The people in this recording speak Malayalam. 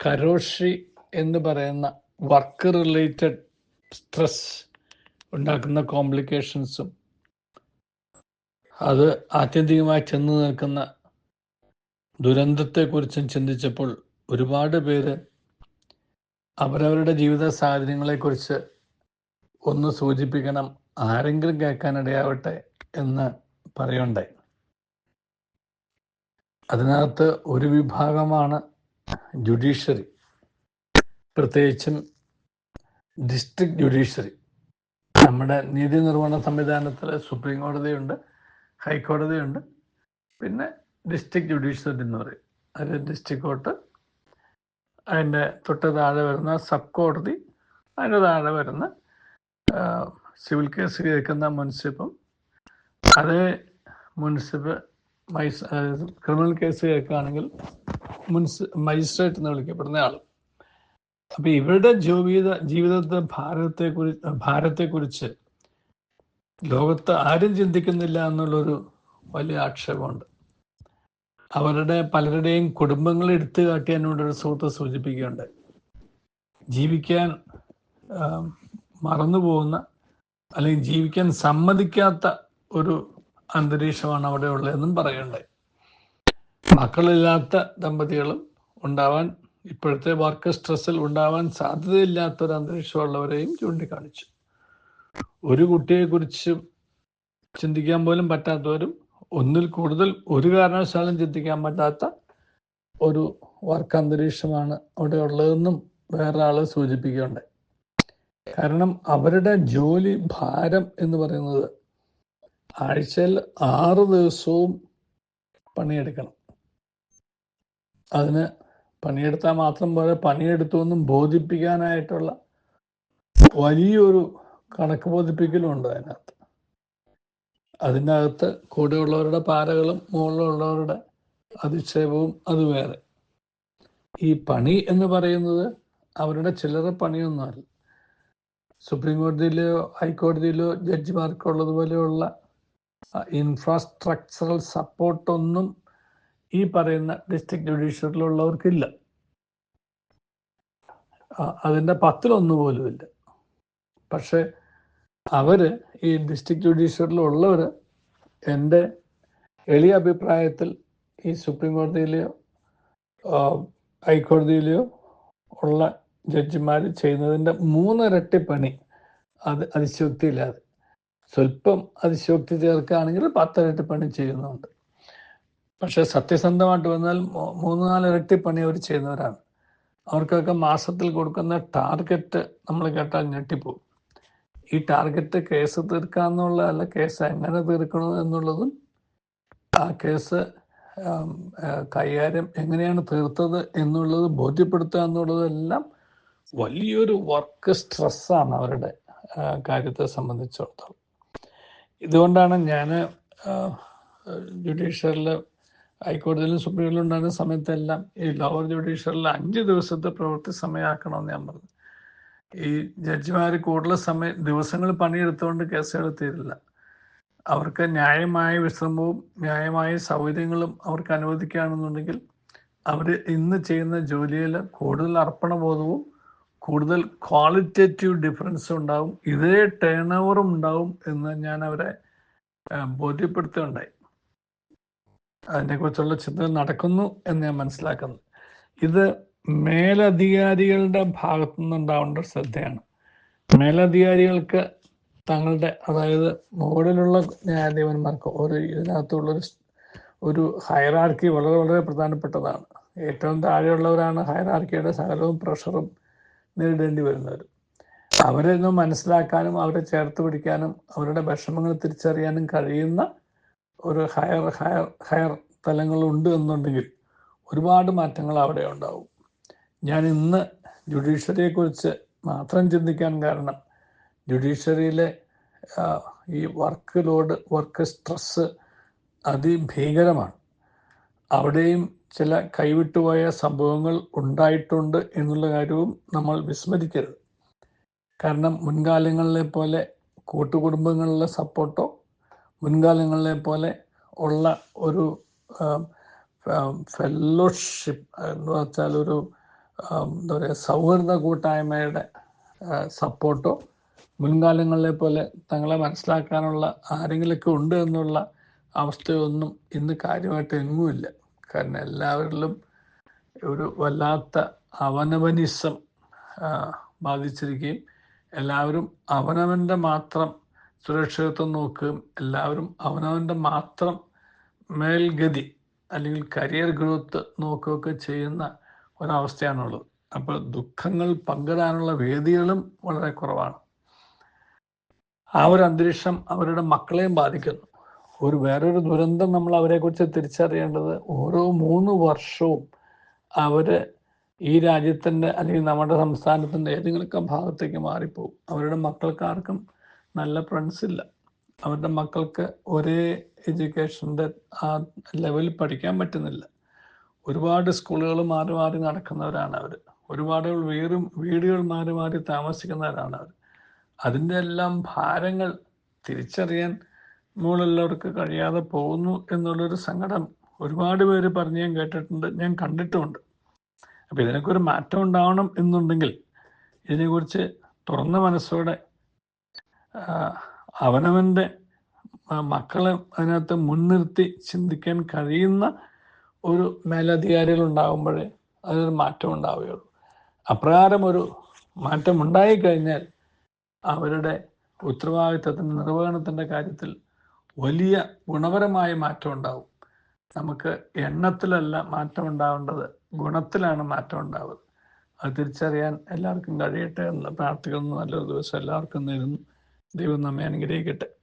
കരോഷി എന്ന് പറയുന്ന വർക്ക് റിലേറ്റഡ് സ്ട്രെസ് ഉണ്ടാക്കുന്ന കോംപ്ലിക്കേഷൻസും അത് ആത്യന്തികമായി ചെന്ന് നിൽക്കുന്ന ദുരന്തത്തെക്കുറിച്ചും ചിന്തിച്ചപ്പോൾ ഒരുപാട് പേര് അവരവരുടെ ജീവിത സാഹചര്യങ്ങളെക്കുറിച്ച് ഒന്ന് സൂചിപ്പിക്കണം ആരെങ്കിലും കേൾക്കാനിടയാവട്ടെ എന്ന് പറയുണ്ടായി. അതിനകത്ത് ഒരു വിഭാഗമാണ് ജുഡീഷ്യറി. പ്രത്യേകിച്ചും ഡിസ്ട്രിക്ട് ജുഡീഷ്യറി. നമ്മുടെ നീതി നിർവഹണ സംവിധാനത്തിൽ സുപ്രീം കോടതിയുണ്ട് ഹൈക്കോടതിയുണ്ട്. പിന്നെ ഡിസ്ട്രിക്ട് ജുഡീഷ്യറി എന്ന് പറയും. അതിൽ ഡിസ്ട്രിക്ട് കോർട്ട് അതിന്റെ തൊട്ട് താഴെ വരുന്ന സബ് കോടതി അതിന്റെ താഴെ വരുന്ന സിവിൽ കേസ് കേൾക്കുന്ന മുനിസിപ്പും അതേ മുനിസിപ്പ് മൈസ് ക്രിമിനൽ കേസ് കേൾക്കുകയാണെങ്കിൽ മജിസ്ട്രേറ്റ് എന്ന് വിളിക്കപ്പെടുന്ന ആൾ അപ്പൊ ഇവരുടെ ജീവിത ജീവിതത്തെ ഭാരതത്തെക്കുറിച്ച് ഭാരത്തെക്കുറിച്ച് ലോകത്ത് ആരും ചിന്തിക്കുന്നില്ല എന്നുള്ളൊരു വലിയ ആക്ഷേപമുണ്ട്. അവരുടെ പലരുടെയും കുടുംബങ്ങളെ എടുത്തു കാട്ടി എന്നോട് ഒരു സുഹൃത്ത് സൂചിപ്പിക്കുകയുണ്ടായി ജീവിക്കാൻ മറന്നു പോകുന്ന അല്ലെങ്കിൽ ജീവിക്കാൻ സമ്മതിക്കാത്ത ഒരു അന്തരീക്ഷമാണ് അവിടെ ഉള്ളതെന്നും പറയണ്ടേ മക്കളില്ലാത്ത ദമ്പതികളും ഉണ്ടാവാൻ ഇപ്പോഴത്തെ വർക്ക് സ്ട്രെസ്സിൽ ഉണ്ടാവാൻ സാധ്യതയില്ലാത്ത ഒരു അന്തരീക്ഷമുള്ളവരെയും ചൂണ്ടിക്കാണിച്ചു. ഒരു കുട്ടിയെക്കുറിച്ച് ചിന്തിക്കാൻ പോലും പറ്റാത്തവരും ഒന്നിൽ കൂടുതൽ ഒരു കാരണവശാലും ചിന്തിക്കാൻ പറ്റാത്ത ഒരു വർക്ക് അന്തരീക്ഷമാണ് അവിടെ ഉള്ളതെന്നും വേറെ ആൾ സൂചിപ്പിക്കുകയുണ്ടായി കാരണം അവരുടെ ജോലി ഭാരം എന്ന് പറയുന്നത് ആഴ്ചയിൽ ആറ് ദിവസവും പണിയെടുക്കണം. അതിന് പണിയെടുത്താൽ മാത്രം പോലെ പണിയെടുത്തു എന്നും ബോധിപ്പിക്കാനായിട്ടുള്ള വലിയൊരു കണക്ക് ബോധിപ്പിക്കലും ഉണ്ട് അതിനകത്ത്. അതിന്റെ അകത്ത് കൂടെയുള്ളവരുടെ പാരകളും മുകളിലുള്ളവരുടെ അധിക്ഷേപവും അത് വേറെ. ഈ പണി എന്ന് പറയുന്നത് അവരുടെ ചില്ലറ പണിയൊന്നുമല്ല. സുപ്രീം കോടതിയിലോ ഹൈക്കോടതിയിലോ ജഡ്ജിമാർക്കുള്ളതുപോലെയുള്ള ഇൻഫ്രാസ്ട്രക്ചറൽ സപ്പോർട്ടൊന്നും ഈ പറയുന്ന ഡിസ്ട്രിക്ട് ജുഡീഷ്യറിലുള്ളവർക്കില്ല അതിന്റെ പത്തിലൊന്നു ഇല്ല. പക്ഷെ അവർ ഈ ഡിസ്ട്രിക്ട് ജുഡീഷ്യറിലുള്ളവർ എന്റെ എളിയ അഭിപ്രായത്തിൽ ഈ സുപ്രീം കോടതിയിലെയോ ഹൈക്കോടതിയിലെയോ ഉള്ള ജഡ്ജിമാർ ചെയ്യുന്നതിന്റെ മൂന്നിരട്ടി പണി അത് അതിശയോക്തിയില്ലാതെ സ്വല്പം അതിശോക്തി ചേർക്കുകയാണെങ്കിൽ പത്തിരട്ടി പണി ചെയ്യുന്നുണ്ട് പക്ഷെ സത്യസന്ധമായിട്ട് വന്നാൽ മൂന്ന് നാലിരട്ടി പണി അവർ ചെയ്യുന്നവരാണ്. അവർക്കൊക്കെ മാസത്തിൽ കൊടുക്കുന്ന ടാർഗറ്റ് നമ്മൾ കേട്ടാൽ ഞെട്ടിപ്പോകും. ഈ ടാർഗറ്റ് കേസ് തീർക്കാന്നുള്ള അല്ല കേസ് എങ്ങനെ തീർക്കണം എന്നുള്ളതും ആ കേസ് കൈകാര്യം എങ്ങനെയാണ് തീർത്തത് എന്നുള്ളത് ബോധ്യപ്പെടുത്തുക എന്നുള്ളതെല്ലാം വലിയൊരു വർക്ക് സ്ട്രെസ്സാണ് അവരുടെ കാര്യത്തെ സംബന്ധിച്ചിടത്തോളം. ഇതുകൊണ്ടാണ് ഞാൻ ജുഡീഷ്യറിൽ ഹൈക്കോടതിയിലും സുപ്രീം കോടതിയിലും ഉണ്ടായിരുന്ന സമയത്തെല്ലാം ഈ ലോവർ ജുഡീഷ്യറിൽ അഞ്ച് ദിവസത്തെ പ്രവൃത്തി സമയമാക്കണമെന്ന് ഞാൻ പറഞ്ഞു. ഈ ജഡ്ജിമാർ കൂടുതൽ സമയം ദിവസങ്ങൾ പണിയെടുത്തുകൊണ്ട് കേസുകൾ തീരില്ല അവർക്ക് ന്യായമായ വിശ്രമവും ന്യായമായ സൗകര്യങ്ങളും അവർക്ക് അനുവദിക്കുകയാണെന്നുണ്ടെങ്കിൽ അവർ ഇന്ന് ചെയ്യുന്ന ജോലിയിൽ കൂടുതൽ അർപ്പണബോധവും കൂടുതൽ ക്വാളിറ്റേറ്റീവ് ഡിഫറൻസ് ഉണ്ടാവും ഇതേ ടേൺ ഓവറും ഉണ്ടാവും എന്ന് ഞാൻ അവരെ ബോധ്യപ്പെടുത്തുകയുണ്ടായി. അതിനെക്കുറിച്ചുള്ള ചിന്ത നടക്കുന്നു എന്ന് ഞാൻ മനസ്സിലാക്കുന്നു. ഇത് മേലധികാരികളുടെ ഭാഗത്തു നിന്നുണ്ടാവേണ്ട ശ്രദ്ധയാണ്. മേലധികാരികൾക്ക് തങ്ങളുടെ അതായത് മുകളിലുള്ള ന്യായാധിപന്മാർക്ക് ഒരു ഇതിനകത്തുള്ളൊരു സ്- ഒരു ഹൈറാർക്കി വളരെ വളരെ പ്രധാനപ്പെട്ടതാണ്. ഏറ്റവും താഴെയുള്ളവരാണ് ഹൈറാർക്കിയുടെ സകലവും പ്രഷറും നേരിടേണ്ടി വരുന്നവർ അവരെ ഒന്ന് മനസ്സിലാക്കാനും അവരെ ചേർത്ത് പിടിക്കാനും അവരുടെ വിഷമങ്ങൾ തിരിച്ചറിയാനും കഴിയുന്ന ഒരു ഹയർ ഹയർ ഹയർ തലങ്ങളുണ്ട് എന്നുണ്ടെങ്കിൽ ഒരുപാട് മാറ്റങ്ങൾ അവിടെ ഉണ്ടാവും. ഞാൻ ഇന്ന് ജുഡീഷ്യറിയെ കുറിച്ച് മാത്രം ചിന്തിക്കാൻ കാരണം ജുഡീഷ്യറിയിലെ ഈ വർക്ക് ലോഡ് വർക്ക് സ്ട്രെസ് അതിഭീകരമാണ്. അവിടെയും ചില കൈവിട്ടുപോയ സംഭവങ്ങൾ ഉണ്ടായിട്ടുണ്ട് എന്നുള്ള കാര്യവും നമ്മൾ വിസ്മരിക്കരുത്. കാരണം മുൻകാലങ്ങളിലെ പോലെ കൂട്ടുകുടുംബങ്ങളിലെ സപ്പോർട്ടോ മുൻകാലങ്ങളിലെ പോലെ ഉള്ള ഒരു ഫെല്ലോഷിപ്പ് എന്ന് വെച്ചാൽ ഒരു എന്താ പറയുക സൗഹൃദ കൂട്ടായ്മയുടെ സപ്പോർട്ടോ മുൻകാലങ്ങളിലെ പോലെ തങ്ങളെ മനസ്സിലാക്കാനുള്ള ആരെങ്കിലുമൊക്കെ ഉണ്ട് എന്നുള്ള അവസ്ഥയൊന്നും ഇന്ന് കാര്യമായിട്ട് എങ്ങുമില്ല. കാരണം എല്ലാവരിലും ഒരു വല്ലാത്ത അവനവനിസം ബാധിച്ചിരിക്കുകയും എല്ലാവരും അവനവന്റെ മാത്രം സുരക്ഷിതത്വം നോക്കുകയും എല്ലാവരും അവനവന്റെ മാത്രം മേൽഗതി അല്ലെങ്കിൽ കരിയർ ഗ്രോത്ത് നോക്കുകയൊക്കെ ചെയ്യുന്ന ഒരവസ്ഥയാണുള്ളത്. അപ്പോൾ ദുഃഖങ്ങൾ പങ്കിടാനുള്ള വേദികളും വളരെ കുറവാണ്. ആ ഒരു അന്തരീക്ഷം അവരുടെ മക്കളെയും ബാധിക്കുന്നു. ഒരു വേറൊരു ദുരന്തം നമ്മൾ അവരെക്കുറിച്ച് തിരിച്ചറിയേണ്ടത് ഓരോ മൂന്ന് വർഷവും അവർ ഈ രാജ്യത്തിന്റെ അല്ലെങ്കിൽ നമ്മുടെ സംസ്ഥാനത്തിന്റെ ഏതെങ്കിലുമൊക്കെ ഭാഗത്തേക്ക് മാറിപ്പോകും അവരുടെ മക്കൾക്കാർക്കും നല്ല ഫ്രണ്ട്സ് ഇല്ല. അവരുടെ മക്കൾക്ക് ഒരേ എഡ്യൂക്കേഷന്റെ ആ ലെവലിൽ പഠിക്കാൻ പറ്റുന്നില്ല. ഒരുപാട് സ്കൂളുകൾ മാറി മാറി നടക്കുന്നവരാണ് അവർ ഒരുപാട് വീടും വീടുകൾ മാറി മാറി താമസിക്കുന്നവരാണ് അവർ അതിന്റെ എല്ലാം ഭാരങ്ങൾ തിരിച്ചറിയാൻ മുകളിലുള്ളവർക്ക് കഴിയാതെ പോകുന്നു എന്നുള്ളൊരു സങ്കടം ഒരുപാട് പേര് പറഞ്ഞ് ഞാൻ കേട്ടിട്ടുണ്ട് ഞാൻ കണ്ടിട്ടുമുണ്ട്. അപ്പം ഇതിനൊക്കെ ഒരു മാറ്റം ഉണ്ടാവണം എന്നുണ്ടെങ്കിൽ ഇതിനെക്കുറിച്ച് തുറന്ന മനസ്സോടെ അവനവന്റെ മക്കളെ അതിനകത്ത് മുൻനിർത്തി ചിന്തിക്കാൻ കഴിയുന്ന ഒരു മേലധികാരികൾ ഉണ്ടാകുമ്പോഴേ അതിനൊരു മാറ്റം ഉണ്ടാവുകയുള്ളൂ. അപ്രകാരം ഒരു മാറ്റം ഉണ്ടായിക്കഴിഞ്ഞാൽ അവരുടെ ഉത്തരവാദിത്തത്തിന്റെ നിർവഹണത്തിന്റെ കാര്യത്തിൽ വലിയ ഗുണപരമായ മാറ്റം ഉണ്ടാവും. നമുക്ക് എണ്ണത്തിലല്ല മാറ്റം ഉണ്ടാവേണ്ടത്. ഗുണത്തിലാണ് മാറ്റം ഉണ്ടാവുന്നത്. അത് തിരിച്ചറിയാൻ എല്ലാവർക്കും കഴിയട്ടെ എന്ന് പ്രാർത്ഥിക്കുന്നു. നല്ലൊരു ദിവസം എല്ലാവർക്കും നേരുന്നു. ദൈവം നമ്മെ അനുഗ്രഹിക്കട്ടെ.